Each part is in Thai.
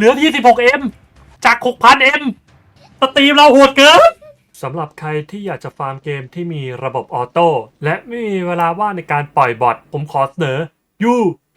เหลือ 26M จาก 6,000M สตรีมเราโหดเกินสำหรับใครที่อยากจะฟาร์มเกมที่มีระบบออโต้และไม่มีเวลาว่างในการปล่อยบอทผมขอเสนอ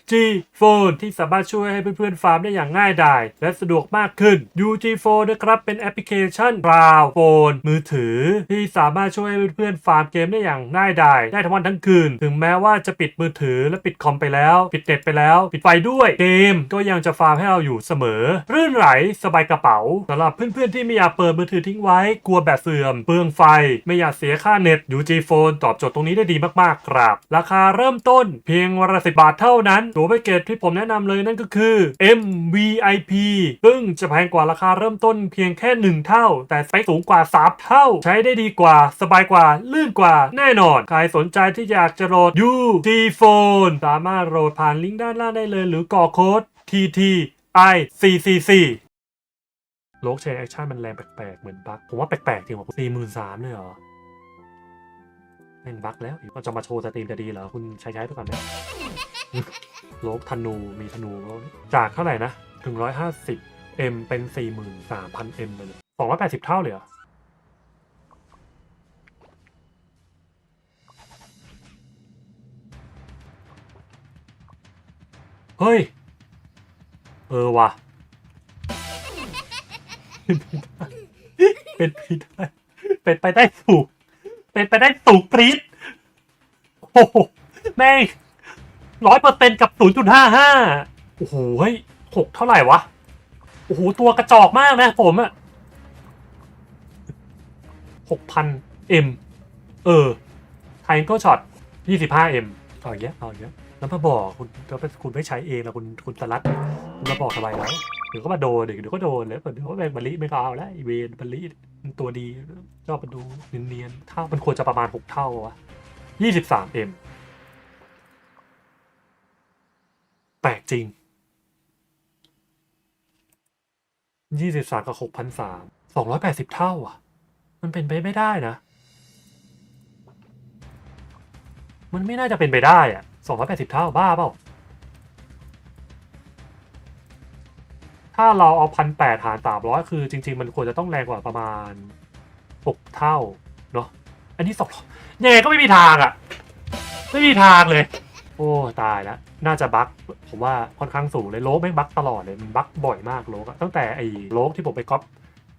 UG Phone ที่สามารถช่วยให้เพื่อนๆฟาร์มได้อย่างง่ายดาย และสะดวกมากขึ้น UG Phone นะครับเป็นแอปพลิเคชันราวโฟนมือถือ ที่สามารถช่วยให้เพื่อนๆฟาร์มเกมได้อย่างง่ายดาย ได้ทั้งวันทั้งคืน ถึงแม้ว่าจะปิดมือถือและปิดคอมไปแล้ว ปิดเน็ตไปแล้ว ปิดไฟด้วยเกมก็ยังจะฟาร์มให้เราอยู่เสมอ รื่นไหลสบายกระเป๋าสำหรับเพื่อนๆที่ไม่อยากเปิดมือถือทิ้งไว้กลัวแบตเสื่อมเปลืองไฟ ไม่อยากเสียค่าเน็ต UG Phone ตอบโจทย์ตรงนี้ได้ดีมากๆครับ ราคาเริ่มต้นเพียงวันละสิบบาทเท่านั้นตัวแพ็กเกจที่ผมแนะนำเลยนั่นก็คือ MVIP ซึ่งจะแพงกว่าราคาเริ่มต้นเพียงแค่ 1 เท่า แต่สเปคสูงกว่า 3 เท่า ใช้ได้ดีกว่า สบายกว่า ลื่นกว่าแน่นอน ใครสนใจที่อยากจะโหลด UG Phone สามารถโหลดผ่านลิงก์ด้านล่างได้เลย หรือกรอกโค้ด TTICCC โลกเชนแอคชั่นมันแรงแปลกๆ เหมือนบั๊กผมว่าแปลกๆจริงว่ะสี่หมื่นสามเลยเหรอแม่งบั๊กแล้วมันจะมาโชว์สตรีมจะดีเหรอ คุณใช้ใช้ไปก่อนไหม ลกธนูมีธนูแล้วจากเท่าไหร่นะถึงร้อยห้าสิบเอ็มเป็นสี่หมื่นสามพันเอ็มไปเลยสองร้อยแปดสิบเท่าเลยเหรอเฮ้ย เออว่ะ เป็นไปได้ เป็นไปได้สูงเป็นไปได้สูงปรี๊ดโอ้โหแม่ง ร้อยเปอร์เซ็นกับศูนย์จุดห้าห้าโอ้โหเฮ้ยหกเท่าไหร่วะ โอ้โห ตัวกระจอกมากนะผมอะหกพันเอ็มเออไทยก็ช็อตยี่สิบห้าเอ็มเอาอย่างเงี้ยเอาอย่างเงี้ยแล้วมาบอกคุณแล้วคุณไม่ใช้เองนะคุณคุณสลัดคุณมาบอกทำไมแล้วเดี๋ยวก็มาโดนเดี๋ยวก็โดนแล้วเดี๋ยวก็แบงบัลลีไม่ก็เอาแล้วอีเวนบัลลีตัวดีชอบมาดูเนียนๆเท่ามันควรจะประมาณหกเท่าวะยี่สิบสามเอ็ม แปลกจริง ยี่สิบสามกับหกพันสามสองร้อยแปดสิบเท่าอะ มันเป็นไปไม่ได้นะ มันไม่น่าจะเป็นไปได้อะสองร้อยแปดสิบเท่าบ้าเปล่า ถ้าเราเอาพันแปดหารสามร้อยคือจริง ๆ มันควรจะต้องแรงกว่าประมาณหกเท่า เนาะ อันนี้สองยังไงก็ไม่มีทางอะ ไม่มีทางเลย โอ้ตายแล้วน่าจะบั๊กผมว่าค่อนข้างสูงเลยโลกแม่งบั๊กตลอดเลยมันบั๊กบ่อยมากโลกตั้งแต่ไอ้โลกที่ผมไปก๊อป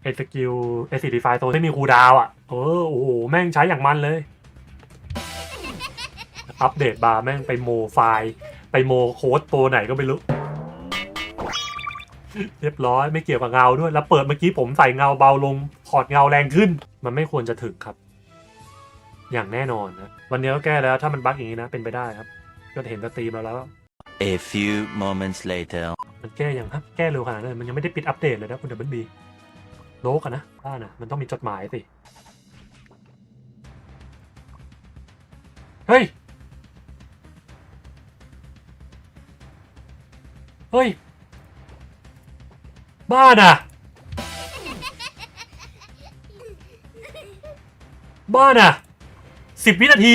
ไอ้สกิลไอ้สีดีไฟตัวไม่มีคูดาวน์อะเออโอ้โหแม่งใช้อย่างมันเลย อัปเดตบาร์แม่งไปโมไฟล์ไปโมโค้ดตัวไหนก็ไม่รู้ เรียบร้อยไม่เกี่ยวกับเงาด้วย แล้วเปิดเมื่อกี้ผมใส่เงาเบาลงพอร์ตเงาแรงขึ้น มันไม่ควรจะถึงครับ อย่างแน่นอนนะวันนี้ก็แก้แล้วถ้ามันบั๊กอย่างนี้นะเป็นไปได้ครับ ก็เห็นสตรีมแล้วแล้ว A few moments later. มันแก้อย่างฮะแก้เร็วขนาดนั้นเลยมันยังไม่ได้ปิดอัปเดตเลยนะคุณดับเบิลบีโลกอะนะบ้านะมันต้องมีจดหมายสิ เฮ้ย เฮ้ย บ้าน่ะบ้าน่ะสิบวินาที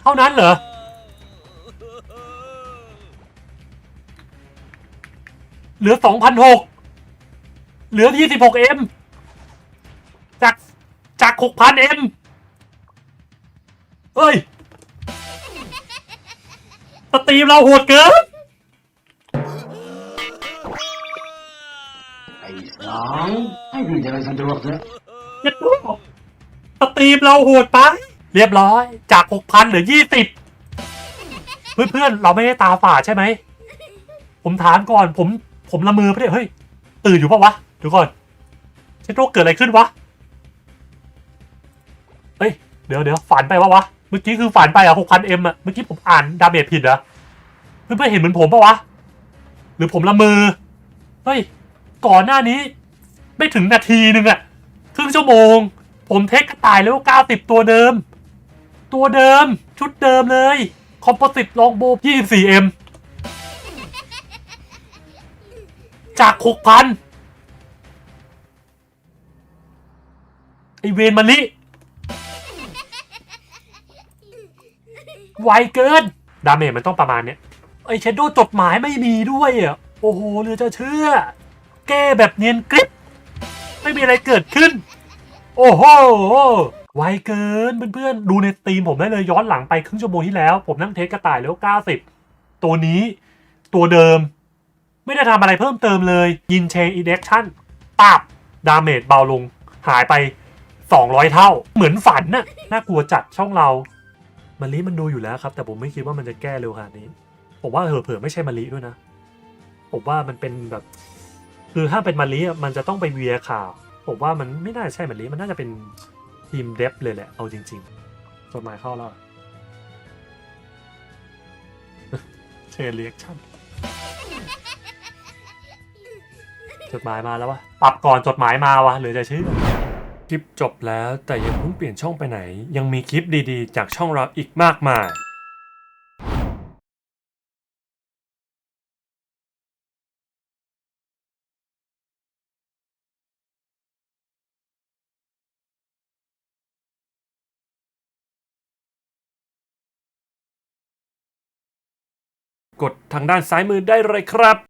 เท่านั้นเหรอ เหลือสองพันหกเหลือยี่สิบหกเอ็มจากจากหกพันเอ็มเอ้ย สตรีมเราโหดเกิน ไอ้สองให้คุณจะไปสะดวกเถอะเจ็ดลูกสตรีมเราโหดไป เรียบร้อยจากหกพันเหลือยี่สิบเพื่อนๆ เราไม่ได้ตาฝาดใช่ไหม ผมถามก่อนผมผมละมือไปเนี่ยเฮ้ย ตื่นอยู่ปะวะเดี๋ยวก่อนเช็ดโรคเกิดอะไรขึ้นวะเฮ้ย เดี๋ยวเดี๋ยวฝันไปวะวะ เมื่อกี้คือฝันไปอะหกพันเอ็มอะเมื่อกี้ผมอ่านดาเมจผิดเหรอเพื่อนๆเห็นเหมือนผมปะวะ หรือผมละมือ เฮ้ย ก่อนหน้านี้ ไม่ถึงนาทีนึงอะครึ่งชั่วโมง ผมเทคกระต่ายแล้วเก้าสิบตัวเดิม ตัวเดิมชุดเดิมเลย คอมโพสิตลองโบ 24M จากหกพันไอเวนมันนี่ไวเกิน ดาเมจมันต้องประมาณเนี้ย ไอเชดโดจดหมายไม่มีด้วยอะ โอ้โหเหลือจะเชื่อ แก้แบบเนียนกริบ ไม่มีอะไรเกิดขึ้น โอ้โห ไวเกินเพื่อนๆ ดูในสตรีมผมได้เลยย้อนหลังไปครึ่งชั่วโมงที่แล้ว ผมนั่งเทสกระต่ายแล้ว 90 ตัวนี้ตัวเดิม ไม่ได้ทำอะไรเพิ่มเติมเลย ยินเชนอินเดคชั่นปับดาเมจเบาลง หายไป 200 เท่า เหมือนฝันน่ะน่ากลัวจัดช่องเรามาลิมันดูอยู่แล้วครับ แต่ผมไม่คิดว่ามันจะแก้เร็วขนาดนี้ ผมว่าเผลอๆไม่ใช่มาลิด้วยนะ ผมว่ามันเป็นแบบ คือถ้าเป็นมาลิอะมันจะต้องไปเวียข่าว ผมว่ามันไม่น่าใช่มาลิมันน่าจะเป็น ทีมเดฟเลยแหละ เอาจริงๆจดหมายเข้าแล้วเชนเรียกชั่นจดหมายมาแล้ววะปรับก่อนจดหมายมาวะหรือจะชื่อ คลิปจบแล้วแต่ยังเพิ่งเปลี่ยนช่องไปไหน ยังมีคลิปดีๆ จากช่องเราอีกมากมาย กดทางด้านซ้ายมือได้เลยครับ